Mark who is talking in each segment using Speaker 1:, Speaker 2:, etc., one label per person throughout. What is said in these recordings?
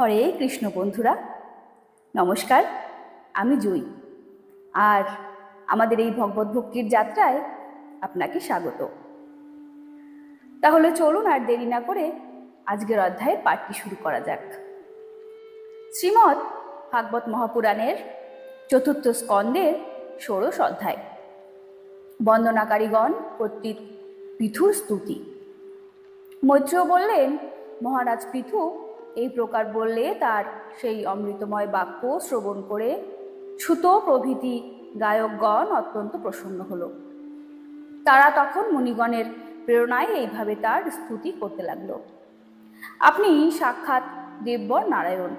Speaker 1: হরে কৃষ্ণ বন্ধুরা। নমস্কার, আমি জয়ী আর আমাদের এই ভগবত ভক্তির যাত্রায় আপনাকে স্বাগত। তাহলে চলুন আর দেরি না করে আজকের অধ্যায়ের পাঠটি শুরু করা যাক। শ্রীমৎ ভাগবত মহাপুরাণের চতুর্থ স্কন্দের ষোড়শ অধ্যায়। বন্দনাকারীগণ কর্তৃক পৃথুর স্তুতি। মৈত্র বললেন, মহারাজ পৃথু এই প্রকার বললে তার সেই অমৃতময় বাক্য শ্রবণ করে ছুতো প্রভৃতি গায়কগণ অত্যন্ত প্রসন্ন হলো। তারা তখন মুনিগণের প্রেরণায় এইভাবে তার স্তুতি করতে লাগল। আপনি সাক্ষাৎ দেববর নারায়ণ।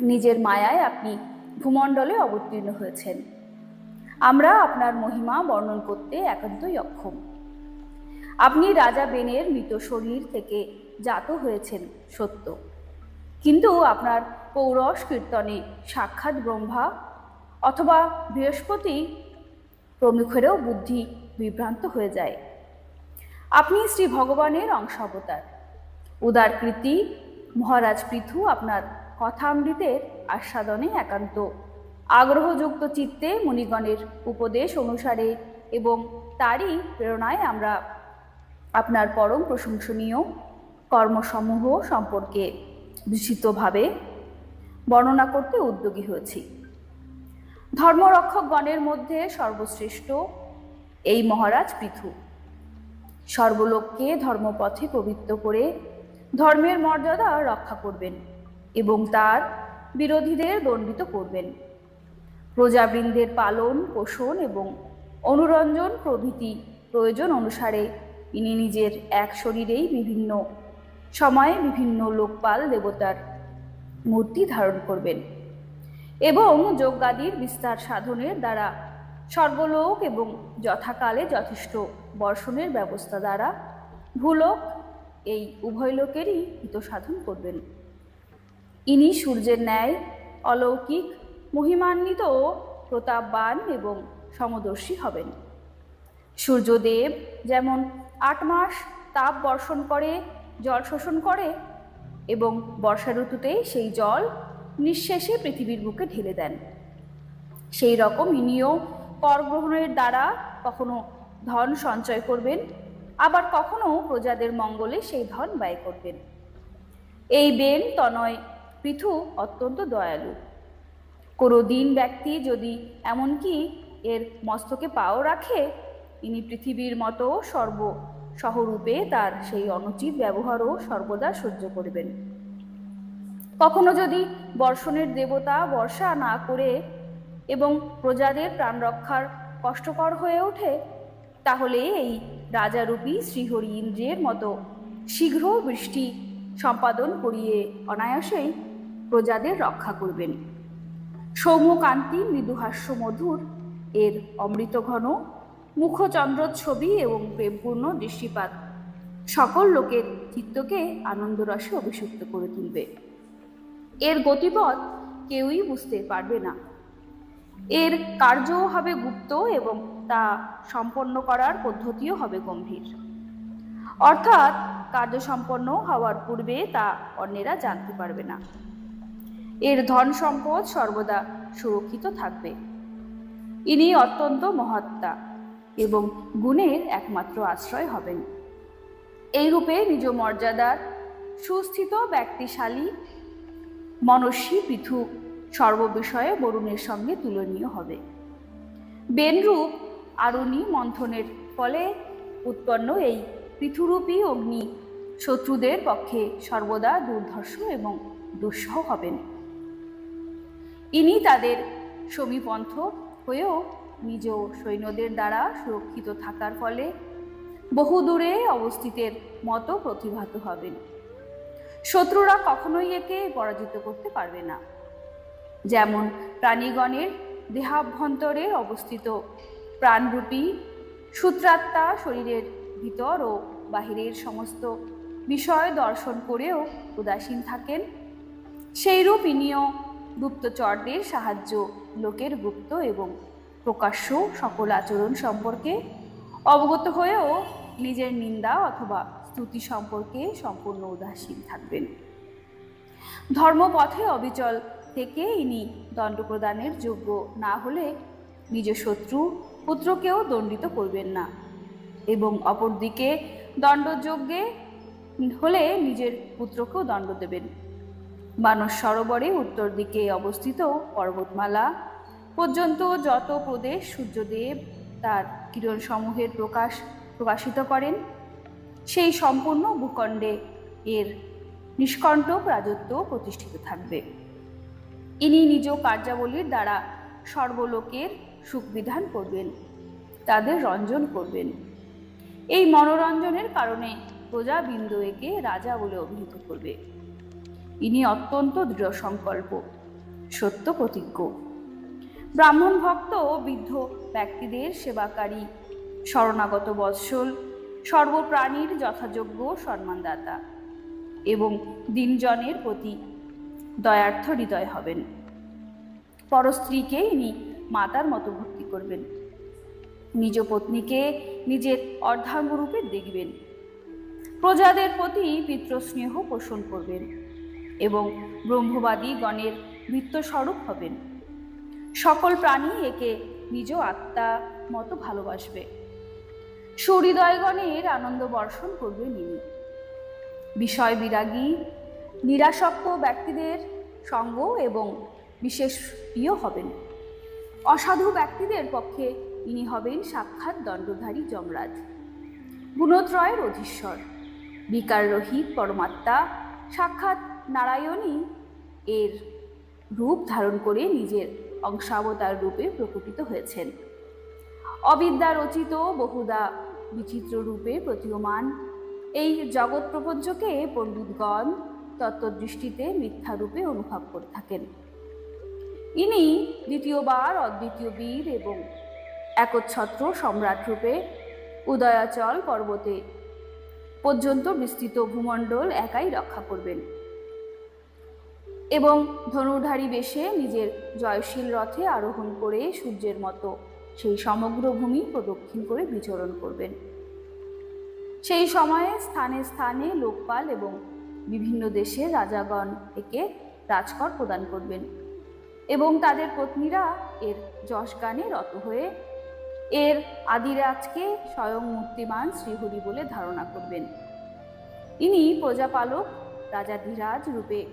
Speaker 1: নিজের মায়ায় আপনি ভূমণ্ডলে অবতীর্ণ হয়েছেন। আমরা আপনার মহিমা বর্ণন করতে একান্তই অক্ষম। আপনি রাজা বেনের মৃত শরীর থেকে জাত হয়েছেন, সত্য। কিন্তু আপনার পৌরস কীর্তনে সাক্ষাৎ ব্রহ্মা অথবা বৃহস্পতি প্রমুখেরও বুদ্ধি বিভ্রান্ত হয়ে যায়। আপনি শ্রী ভগবানের অংশাবতার। উদারকৃতি মহারাজ পৃথু আপনার কথা কথামৃতের আস্বাদনে একান্ত। আগ্রহযুক্ত চিত্তে মুনিগণের উপদেশ অনুসারে এবং তারই প্রেরণায় আমরা আপনার পরম প্রশংসনীয় কর্মসমূহ সম্পর্কে বিস্তৃতভাবে বর্ণনা করতে উদ্যোগী হয়েছি। ধর্মরক্ষকগণের মধ্যে সর্বশ্রেষ্ঠ এই মহারাজ পৃথু। সর্বলোককে ধর্মপথে পবিত্র করে ধর্মের মর্যাদা রক্ষা করবেন এবং তার বিরোধীদের দণ্ডিত করবেন। প্রজাবৃন্দের পালন, পোষণ এবং অনুরঞ্জন প্রভৃতি প্রয়োজন অনুসারে ইনি নিজের এক শরীরেই বিভিন্ন সময়ে বিভিন্ন লোকপাল দেবতার মূর্তি ধারণ করবেন এবং যজ্ঞাদির বিস্তার সাধনের দ্বারা স্বর্গলোক এবং যথাকালে যথেষ্ট বর্ষণের ব্যবস্থা দ্বারা ভূলোক এই উভয় লোকেরই হিত সাধন করবেন। ইনি সূর্যের ন্যায়, অলৌকিক, মহিমান্বিত প্রতাপবান এবং সমদর্শী হবেন। সূর্যদেব যেমন আট মাস তাপ বর্ষণ করে, জল শোষণ করে এবং বর্ষা ঋতুতে সেই জল নিঃশেষে পৃথিবীর বুকে ঢেলে দেন। সেই রকম ইনিও কর গ্রহণের দ্বারা কখনো ধন সঞ্চয় করবেন, আবার কখনো প্রজাদের মঙ্গলে সেই ধন ব্যয় করবেন। এই বেন তনয় পৃথু অত্যন্ত দয়ালু। কোনো দিন ব্যক্তি যদি এমনকি এর মস্তকে পাও রাখে ইনি পৃথিবীর মতো সর্ব সহরূপে তার সেই অনুচিত ব্যবহারও সর্বদা সহ্য করবেন। কখনো যদি বর্ষণের দেবতা বর্ষা না করে এবং প্রজাদের প্রাণ রক্ষার কষ্টকর হয়ে ওঠে, তাহলে এই রাজারূপী শ্রীহরি ইন্দ্রের মতো শীঘ্র বৃষ্টি সম্পাদন করিয়ে অনায়াসেই প্রজাদের রক্ষা করবেন। সৌম্যকান্তি মৃদুহাস্য মধুর এর অমৃত ঘন মুখচন্দ্র ছবি এবং প্রেমপূর্ণ দৃষ্টিপাত। সকল লোকের চিত্তকে আনন্দরসে অভিষিক্ত করে তুলবে। এর গতিপথ কেউই বুঝতে পারবে না। এর কার্যও হবে গুপ্ত এবং তা সম্পন্ন করার পদ্ধতিও হবে গম্ভীর। অর্থাৎ কার্য সম্পন্ন হওয়ার পূর্বে তা অন্যেরা জানতে পারবে না। এর ধন সম্পদ সর্বদা সুরক্ষিত থাকবে। ইনি অত্যন্ত মহাত্মা। এবং গুণের একমাত্র আশ্রয় হবেন। এই রূপে নিজ মর্যাদার সুস্থিত ব্যক্তিশালী মনস্বী পৃথু সর্ববিষয়ে বরুণের সঙ্গে তুলনীয় হবে। বেনরূপ আরুণী মন্থনের ফলে উৎপন্ন এই পৃথুরূপী অগ্নি শত্রুদের পক্ষে সর্বদা দুর্ধর্ষ এবং দুঃসহ হবেন। ইনি তাদের সমীপন্থ হয়েও নিজ সৈন্যদের দ্বারা সুরক্ষিত থাকার ফলে বহু দূরে অবস্থিতের মতো প্রতিভাত হবেন। শত্রুরা কখনোই একে পরাজিত করতে পারবে না। যেমন প্রাণীগণের দেহাভ্যন্তরে অবস্থিত প্রাণরূপী সূত্রাত্মা শরীরের ভিতর ও বাহিরের সমস্ত বিষয় দর্শন করেও উদাসীন থাকেন। সেইরূপ ইনিও গুপ্তচরদের সাহায্য লোকের গুপ্ত এবং প্রকাশ্য সকল আচরণ সম্পর্কে অবগত হয়েও নিজের নিন্দা অথবা স্তুতি সম্পর্কে সম্পূর্ণ উদাসীন থাকবেন। ধর্মপথে অবিচল থেকে ইনি দণ্ড প্রদানের যোগ্য না হলে নিজ শত্রু পুত্রকেও দণ্ডিত করবেন না এবং অপরদিকে দণ্ডযজ্ঞে হলে নিজের পুত্রকেও দণ্ড দেবেন। মানস সরোবরে উত্তর দিকে অবস্থিত পর্বতমালা পর্যন্ত যত প্রদেশ সূর্যদেব তার কিরণসমূহের প্রকাশ প্রকাশিত করেন, সেই সম্পূর্ণ ভূখণ্ডে এর নিষ্কণ্টক রাজত্ব প্রতিষ্ঠিত থাকবে। ইনি নিজ কার্যাবলীর দ্বারা সর্বলোকের সুখবিধান করবেন, তাদের রঞ্জন করবেন। এই মনোরঞ্জনের কারণে প্রজাবৃন্দ একে রাজা বলে অভিহিত করবে। ইনি অত্যন্ত দৃঢ় সংকল্প সত্য প্রতিজ্ঞ। ব্রাহ্মণ ভক্ত ও বৃদ্ধ ব্যক্তিদের সেবাকারী। শরণাগত বৎসল, সর্বপ্রাণীর যথাযোগ্য সম্মানদাতা এবং দিনজনের প্রতি দয়ার্থ হৃদয় হবেন। পরস্ত্রীকে ইনি মাতার মতো ভক্তি করবেন। নিজ পত্নীকে নিজের অর্ধাঙ্গরূপে দেখবেন। প্রজাদের প্রতি পিতৃস্নেহ পোষণ করবেন এবং ব্রহ্মবাদী গণের বৃত্তস্বরূপ হবেন। সকল প্রাণী একে নিজ আত্মা মতো ভালোবাসবে। সহৃদয়গণের আনন্দ বর্ষণ করবেন ইনি বিষয় বিরাগী, নিরাসক্ত ব্যক্তিদের সঙ্গ এবং বিশেষ প্রিয় হবেন। অসাধু ব্যক্তিদের পক্ষে ইনি হবেন সাক্ষাৎ দণ্ডধারী যমরাজ। গুণত্রয়ের অধীশ্বর, বিকার রহিত পরমাত্মা, সাক্ষাৎ নারায়ণই এর রূপ ধারণ করে নিজের অংশাবতার রূপে প্রকটিত হয়েছেন। অবিদ্যা রচিত, বহুদা বিচিত্র রূপে প্রতীয়মান। এই জগৎ প্রপঞ্চকে পণ্ডিতগণ তত্ত্বদৃষ্টিতে মিথ্যা রূপে অনুভব করে থাকেন। ইনি দ্বিতীয়বার, অদ্বিতীয় বীর এবং একচ্ছত্র সম্রাট রূপে উদয়াচল পর্বতে পর্যন্ত বিস্তৃত ভূমণ্ডল একাই রক্ষা করবেন। এবং ধনুর্ধারী বেশে নিজের জয়শীল রথে আরোহণ করে সূর্যের মতো সেই সমগ্র ভূমি প্রদক্ষিণ করে বিচরণ করবেন। সেই সময়ে স্থানে স্থানে লোকপাল এবং বিভিন্ন দেশের রাজাগণ একে রাজকর প্রদান করবেন এবং তাদের পত্নীরা এর যশ গানে রত হয়ে এর আদিরাজকে স্বয়ং মূর্তিমান শ্রীহরি বলে ধারণা করবেন। ইনি প্রজাপালক, রাজাধিরাজ রূপে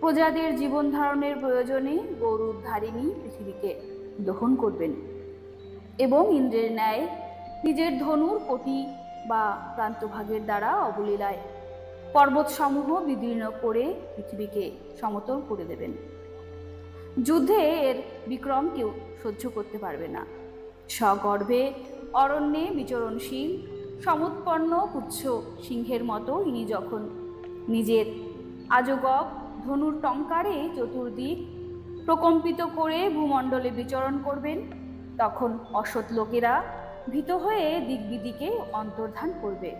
Speaker 1: প্রজাদের জীবন ধারণের প্রয়োজনে গৌরবধারিণী পৃথিবীকে দহন করবেন এবং ইন্দ্রের ন্যায় নিজের ধনুর কোটি বা প্রান্তভাগের দ্বারা অবলীলায় পর্বতসমূহ বিদীর্ণ করে পৃথিবীকে সমতল করে দেবেন। যুদ্ধে এর বিক্রম কেউ সহ্য করতে পারবে না। সগর্ভে অরণ্যে বিচরণশীল, সমুৎপন্ন পুচ্ছ সিংহের মতো ইনি যখন নিজের আজগব ধনুর টঙ্কারে চতুর্দিক প্রকম্পিত করে ভূমণ্ডলে বিচরণ করবেন। তখন অসৎ লোকেরা ভীত হয়ে দিকবিদিকে অন্তর্ধান করবে।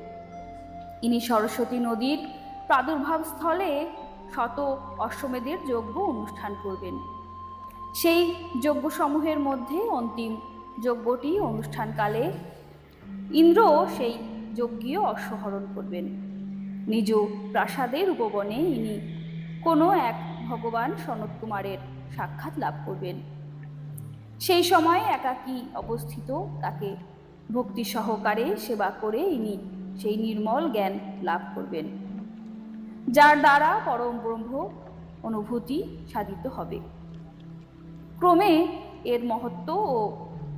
Speaker 1: ইনি সরস্বতী নদীর প্রাদুর্ভাব স্থলে শত অশ্বমেধের যজ্ঞ অনুষ্ঠান করবেন। সেই যজ্ঞসমূহের মধ্যে অন্তিম যজ্ঞটি অনুষ্ঠানকালে ইন্দ্র সেই যজ্ঞীয় অশ্বহরণ করবেন। নিজ প্রাসাদের উপবনে ইনি কোনো এক ভগবান সনত কুমারের সাক্ষাৎ লাভ করবেন। সেই সময় একাকী অবস্থিত তাকে ভক্তি সহকারে সেবা করে ইনি সেই নির্মল জ্ঞান লাভ করবেন, যার দ্বারা পরম ব্রহ্ম অনুভূতি সাধিত হবে। ক্রমে এর মহত্ব ও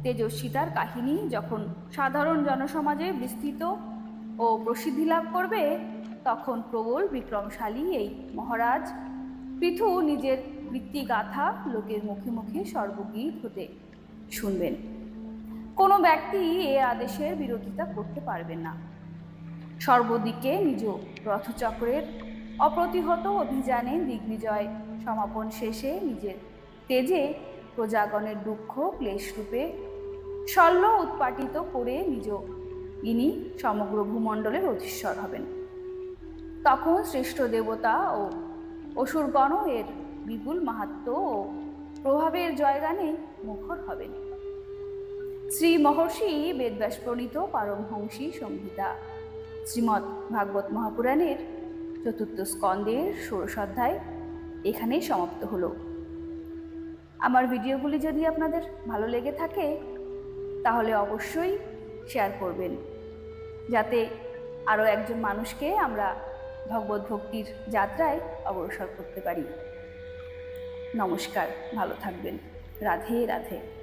Speaker 1: তেজস্বিতার কাহিনী যখন সাধারণ জনসমাজে বিস্তৃত ও প্রসিদ্ধি লাভ করবে তখন প্রবল বিক্রমশালী এই মহারাজ। পৃথু নিজের বৃত্তিগাথা লোকের মুখে মুখে সর্বগীত হতে শুনবেন। কোনো ব্যক্তি এ আদেশের বিরোধিতা করতে পারবেন না। সর্বদিকে নিজ রথচক্রের অপ্রতিহত অভিযানে দিগ্বিজয় সমাপন শেষে নিজের তেজে প্রজাগণের দুঃখ ক্লেশরূপে শল্য উৎপাটিত করে নিজ ইনি সমগ্র ভূমণ্ডলের অধীশ্বর হবেন। তখন শ্রেষ্ঠ দেবতা ও অসুরগণ এর বিপুল মাহাত্ম ও প্রভাবের জয়গানে মুখর হবেন। শ্রী মহর্ষি বেদব্যাস প্রণীত পারমহংসী সংহিতা। শ্রীমৎ ভাগবত মহাপুরাণের চতুর্থ স্কন্দের ষোড়শ অধ্যায় এখানেই সমাপ্ত হলো। আমার ভিডিওগুলি যদি আপনাদের ভালো লেগে থাকে, তাহলে অবশ্যই শেয়ার করবেন। যাতে আরও একজন মানুষকে আমরা ভগবত ভক্তির যাত্রায় অগ্রসর করতে পারি। নমস্কার ভালো থাকবেন। রাধে রাধে।